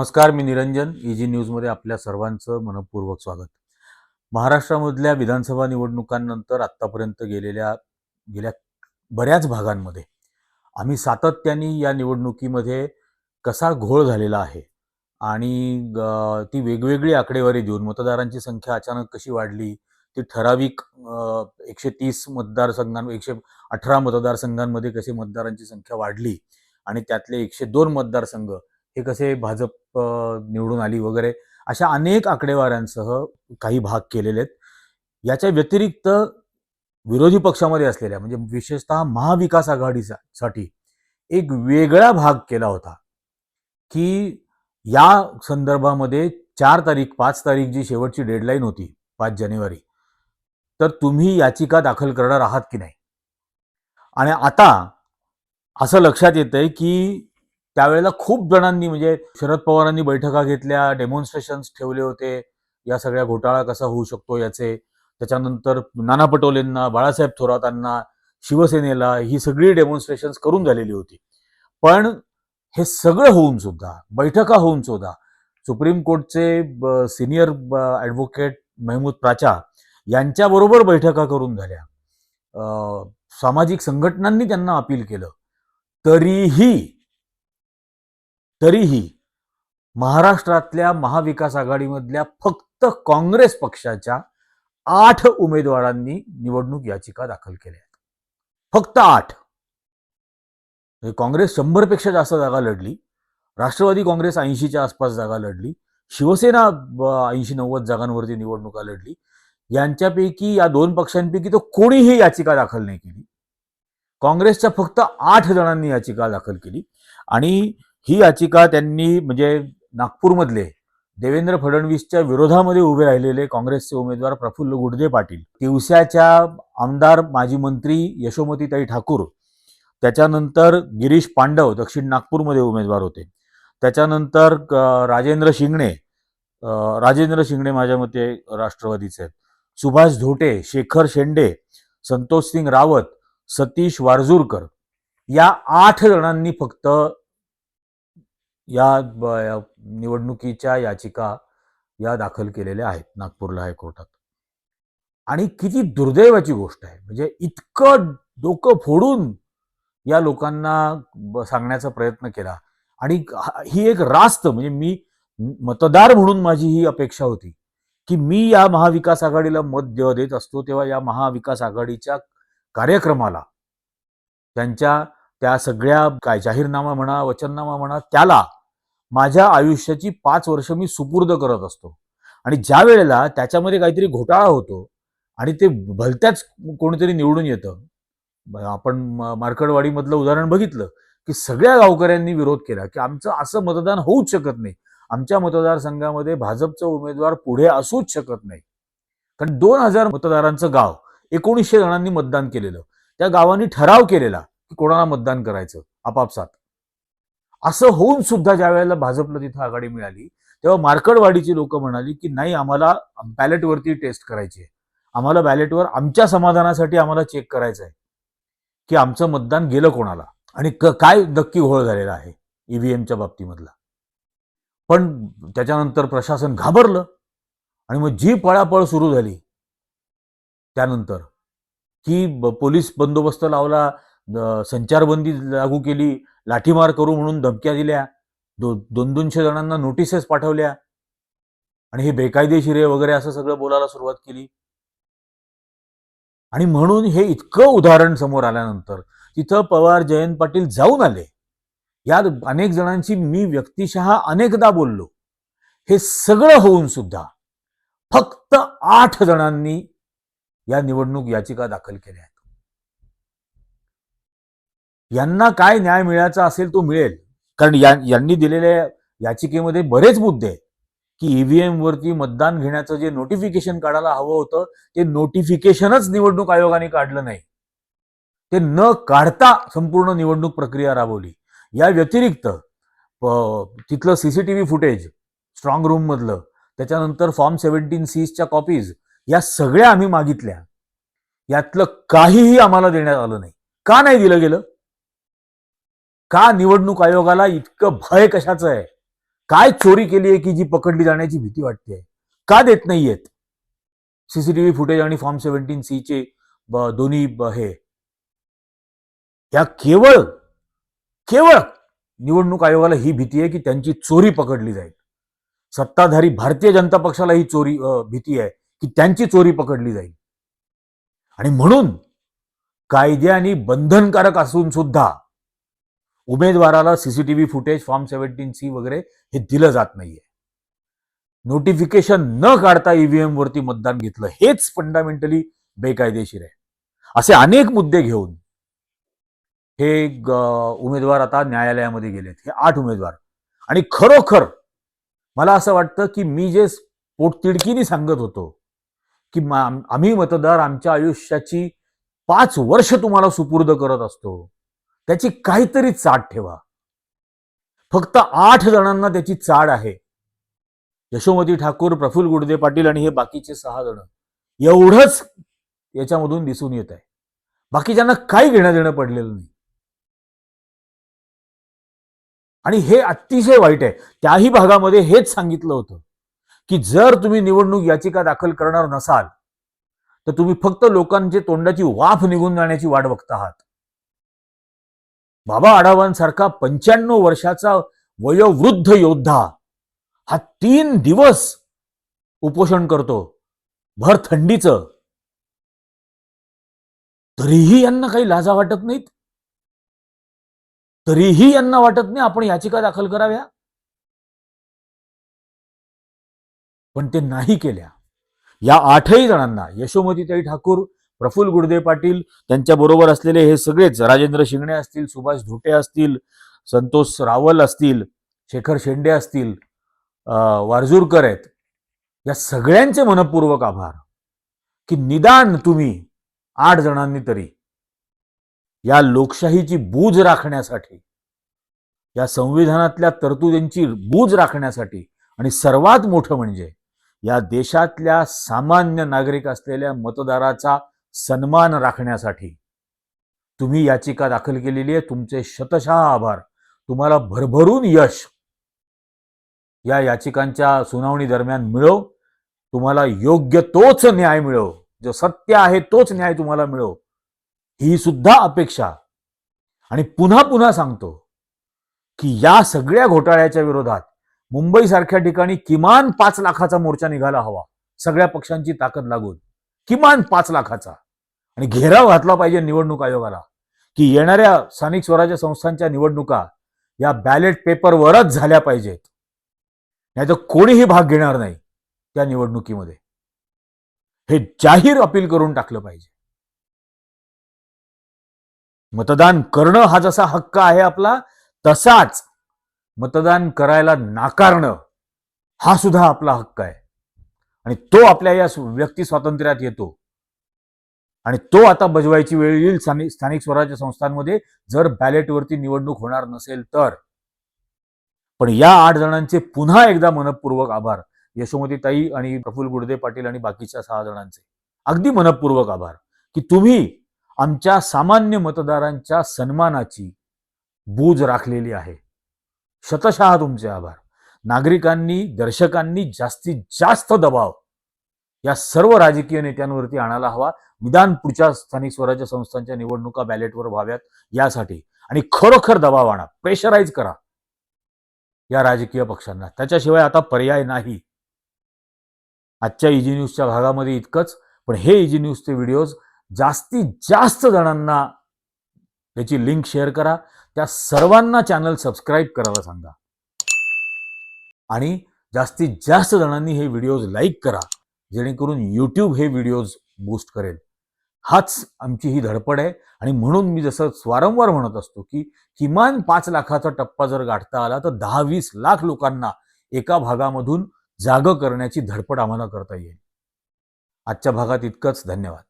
नमस्कार मी निरंजन. इजी न्यूजमध्ये आपल्या सर्वांचं मनपूर्वक स्वागत. महाराष्ट्रामधल्या विधानसभा निवडणुकांनंतर आत्तापर्यंत गेलेल्या गेल्या बऱ्याच भागांमध्ये आम्ही सातत्याने या निवडणुकीमध्ये कसा घोळ झालेला आहे आणि ती वेगवेगळी आकडेवारी देऊन मतदारांची संख्या अचानक कशी वाढली ती ठराविक एकशे तीस मतदारसंघां एकशे अठरा मतदारसंघांमध्ये कशी मतदारांची संख्या वाढली आणि त्यातले एकशे दोन मतदारसंघ हे कसे भाजप निवडून आली वगैरे अशा अनेक आकडेवाऱ्यांसह काही भाग केलेले आहेत. याच्या व्यतिरिक्त विरोधी पक्षामध्ये असलेल्या म्हणजे विशेषतः महाविकास आघाडीसाठी एक वेगळा भाग केला होता की या संदर्भामध्ये चार तारीख पाच तारीख जी शेवटची डेडलाईन होती पाच जानेवारी तर तुम्ही याचिका दाखल करणार आहात की नाही? आणि आता असं लक्षात येतंय की त्यावेळेला खूप जणांनी म्हणजे शरद पवारांनी बैठका घेतल्या डेमॉन्स्ट्रेशन्स ठेवले होते. या सगळ्या घोटाळा कसा होऊ शकतो याचे. त्याच्यानंतर नाना पटोलेंना बाळासाहेब थोरातांना शिवसेनेला ही सगळी डेमॉन्स्ट्रेशन्स करून झालेली होती. पण हे सगळं होऊन सुद्धा बैठका होऊन सुद्धा सुप्रीम कोर्टचे सिनियर ॲडव्होकेट महमूद प्राचा यांच्याबरोबर बैठका करून झाल्या. सामाजिक संघटनांनी त्यांना अपील केलं. तरीही तरीही महाराष्ट्रातल्या महाविकास आघाडीमधल्या फक्त काँग्रेस पक्षाच्या आठ उमेदवारांनी निवडणूक याचिका दाखल केल्या. आहेत फक्त आठ. म्हणजे काँग्रेस शंभरपेक्षा जास्त जागा लढली राष्ट्रवादी काँग्रेस ऐंशीच्या आसपास जागा लढली शिवसेना ऐंशी नव्वद जागांवरती निवडणुका लढली यांच्यापैकी या दोन पक्षांपैकी तो कोणीही याचिका दाखल नाही केली. काँग्रेसच्या फक्त आठ जणांनी याचिका दाखल केली आणि ही याचिका त्यांनी म्हणजे नागपूरमधले देवेंद्र फडणवीसच्या विरोधामध्ये उभे राहिलेले काँग्रेसचे उमेदवार प्रफुल्ल गुडदे पाटील दिवसाच्या आमदार माजी मंत्री यशोमतीताई ठाकूर त्याच्यानंतर गिरीश पांडव दक्षिण नागपूरमध्ये उमेदवार होते. त्याच्यानंतर क- राजेंद्र शिंगणे राजेंद्र शिंगणे माझ्या मते राष्ट्रवादीचे आहेत. सुभाष धोटे शेखर शेंडे संतोष सिंग रावत सतीश वारजूरकर या आठ जणांनी फक्त या निवडणुकीच्या याचिका या दाखल केलेल्या आहेत नागपूरला हायकोर्टात. आणि किती दुर्दैवाची गोष्ट आहे. म्हणजे इतकं डोकं फोडून या लोकांना सांगण्याचा प्रयत्न केला. आणि ही एक रास्त म्हणजे मी मतदार म्हणून माझी ही अपेक्षा होती की मी या महाविकास आघाडीला मत जेव्हा देत असतो तेव्हा या महाविकास आघाडीच्या कार्यक्रमाला त्यांच्या त्या सगळ्या काय जाहीरनामा म्हणा वचननामा म्हणा त्याला माझ्या आयुष्याची पाच वर्ष मी सुपूर्द करत असतो. आणि ज्या वेळेला त्याच्यामध्ये काहीतरी घोटाळा होतो आणि ते भलत्याच कोणीतरी निवडून येतं. आपण मार्कडवाडीमधलं उदाहरण बघितलं की सगळ्या गावकऱ्यांनी विरोध केला की आमचं असं मतदान होऊच शकत नाही. आमच्या मतदारसंघामध्ये भाजपचा उमेदवार पुढे असूच शकत नाही. कारण दोन हजार मतदारांचं गाव एकोणीसशे जणांनी मतदान केलेलं. त्या गावांनी ठराव केलेला की कोणाला मतदान करायचं? आपापसात. असं होऊन सुद्धा ज्या वेळेला भाजपला तिथं आघाडी मिळाली तेव्हा मार्कडवाडीची लोक म्हणाली की नाही आम्हाला बॅलेटवरती टेस्ट करायची आहे. आम्हाला बॅलेटवर आमच्या समाधानासाठी आम्हाला चेक करायचं आहे की आमचं मतदान गेलं कोणाला आणि क- काय नक्की घोळ झालेला आहे ईव्हीएमच्या बाबतीमधला. पण त्याच्यानंतर प्रशासन घाबरलं आणि मग जी पळापळ सुरू झाली त्यानंतर की पोलीस बंदोबस्त लावला संचारबंदी लागू केली लाठीमार करू म्हणून धमक्या दिल्या दो दोन दोनशे जणांना नोटिसेस पाठवल्या आणि हे बेकायदेशीर आहे वगैरे असं सगळं बोलायला सुरुवात केली. आणि म्हणून हे इतकं उदाहरण समोर आल्यानंतर तिथं पवार जयंत पाटील जाऊन आले. यात अनेक जणांशी मी व्यक्तिशः अनेकदा बोललो. हे सगळं होऊन सुद्धा फक्त आठ जणांनी या निवडणूक याचिका दाखल केल्या आहेत. यांना काय न्याय मिळायचा असेल तो मिळेल. कारण या यांनी दिलेल्या याचिकेमध्ये बरेच मुद्दे आहेत. की ईव्हीएम वरती मतदान घेण्याचं जे नोटिफिकेशन काढायला हवं होतं ते नोटिफिकेशनच निवडणूक आयोगाने काढलं नाही. ते न काढता संपूर्ण निवडणूक प्रक्रिया राबवली. या व्यतिरिक्त तिथलं सीसीटीव्ही फुटेज स्ट्रॉंग रूम मधलं त्याच्यानंतर फॉर्म सेव्हन्टीन सीजच्या कॉपीज या सगळ्या आम्ही मागितल्या. यातलं काहीही आम्हाला देण्यात आलं नाही. का नाही दिलं गेलं? का निवडणूक आयोगाला इतकं भय कशाचं आहे? काय चोरी केली आहे की जी पकडली जाण्याची भीती वाटते का देत नाहीयेत? सीसीटीव्ही फुटेज आणि फॉर्म सेव्हन्टीन सी चे दोन्ही हे. या केवळ केवळ निवडणूक आयोगाला ही भीती आहे की त्यांची चोरी पकडली जाईल. सत्ताधारी भारतीय जनता पक्षाला ही चोरी भीती आहे की त्यांची चोरी पकडली जाईल. आणि म्हणून कायद्याने बंधनकारक असून सुद्धा उमेदवाराला CCTV footage form seventeen C वगैरे हे दिलं जात नाहीये. नोटिफिकेशन न काढता ईव्हीएम वरती मतदान घेतलं हेच फंडामेंटली बेकायदेशीर आहे. असे अनेक मुद्दे घेऊन हे उमेदवार आता न्यायालयामध्ये गेलेत. हे आठ उमेदवार. आणि खरोखर मला असं वाटतं की मी जे पोटतिडकीने सांगत होतो की आम्ही मतदार आमच्या आयुष्याची पाच वर्ष तुम्हाला सुपूर्द करत असतो त्याची काहीतरी चाट ठेवा. फक्त आठ जणांना त्याची चाड आहे. यशोमती ठाकूर प्रफुल गुडदे पाटील आणि हे बाकीचे सहा जण. एवढंच याच्यामधून दिसून येत आहे. बाकीच्यांना काही घेणं देणं पडलेलं नाही. आणि हे अतिशय वाईट आहे. त्याही भागामध्ये हेच सांगितलं होतं की जर तुम्ही निवडणूक याचिका दाखल करणार नसाल तर तुम्ही फक्त लोकांचे तोंडाची वाफ निघून जाण्याची वाट बघता आहात. बाबा आढावांसारखा पंच्याण्णव वर्षाचा वयोवृद्ध योद्धा हा तीन दिवस उपोषण करतो भर थंडीचं. तरीही यांना काही लाजा वाटत नाहीत? तरीही यांना वाटत नाही आपण याचिका दाखल कराव्या? पण ते नाही केल्या. या आठही जणांना यशोमतीताई ठाकूर प्रफुल्ल गुडदेव पाटील त्यांच्याबरोबर असलेले हे सगळेच राजेंद्र शिंगणे असतील सुभाष धोटे असतील संतोष रावल असतील शेखर शेंडे असतील वारजूरकर आहेत या सगळ्यांचे मनपूर्वक आभार. की निदान तुम्ही आठ जणांनी तरी या लोकशाहीची बूज राखण्यासाठी या संविधानातल्या तरतुदींची बूज राखण्यासाठी आणि सर्वात मोठं म्हणजे या देशातल्या सामान्य नागरिक असलेल्या मतदाराचा सन्मान राखण्यासाठी. तुम्ही याचिका दाखल केलेली आहे. तुमचे शतशः आभार. तुम्हाला भरभरून यश या याचिकांच्या सुनावणी दरम्यान मिळो. तुम्हाला योग्य तोच न्याय मिळो. जो सत्य आहे तोच न्याय तुम्हाला मिळो. ही सुद्धा अपेक्षा. आणि पुन्हा पुन्हा सांगतो की या सगळ्या घोटाळ्याच्या विरोधात मुंबईसारख्या ठिकाणी किमान पाच लाखाचा मोर्चा निघाला हवा. सगळ्या पक्षांची ताकद लागून. किमान पाच लाखाचा. आणि घेराव घातला पाहिजे निवडणूक आयोगाला की येणाऱ्या स्थानिक स्वराज्य संस्थांच्या निवडणुका या बॅलेट पेपरवरच झाल्या पाहिजेत. नाहीतर कोणीही भाग घेणार नाही त्या निवडणुकीमध्ये. हे जाहीर अपील करून टाकलं पाहिजे. मतदान करणं हा जसा हक्क आहे आपला तसाच मतदान करायला नाकारणं हा सुद्धा आपला हक्क आहे. आणि तो आपल्या या व्यक्ती स्वातंत्र्यात येतो. आणि तो आता बजवायची वेळ येईल स्थानिक स्थानिक स्वराज्य संस्थांमध्ये जर बॅलेटवरती निवडणूक होणार नसेल तर. पण या आठ जणांचे पुन्हा एकदा मनपूर्वक आभार. यशोमतीताई आणि प्रफुल गुडदे पाटील आणि बाकीच्या सहा जणांचे. अगदी मनपूर्वक आभार. की तुम्ही आमच्या सामान्य मतदारांच्या सन्मानाची बूज राखलेली आहे. शतशः तुमचे आभार. नागरिकांनी दर्शकांनी जास्तीत जास्त दबाव या सर्व राजकीय नेत्यांवरती आणायला हवा. निदान पुढच्या स्थानिक स्वराज्य संस्थांच्या निवडणुका बॅलेटवर व्हाव्यात यासाठी. आणि खरोखर दबाव आणा. प्रेशराईज करा. या राजकीय पक्षांना. त्याच्याशिवाय आता पर्याय नाही. आजच्या इजी न्यूजच्या भागामध्ये इतकंच. पण हे इजी न्यूजचे व्हिडिओज जास्तीत जास्त जणांना याची लिंक शेअर करा. त्या सर्वांना चॅनल सबस्क्राईब करायला सांगा. आणि जास्तीत जास्त जणांनी हे व्हिडिओज लाईक करा जेणेकरून यूट्यूब हे व्हिडिओज बूस्ट करेल. हाच आमची ही धडपड आहे आणि म्हणून मी जसं वारंवार म्हणत असतो की किमान पाच लाखाचा टप्पा जर गाठता आला तर दहा वीस लाख लोकांना एका भागामधून जाग करण्याची धडपड आम्हाला करता येईल. आजच्या भागात इतकंच. धन्यवाद.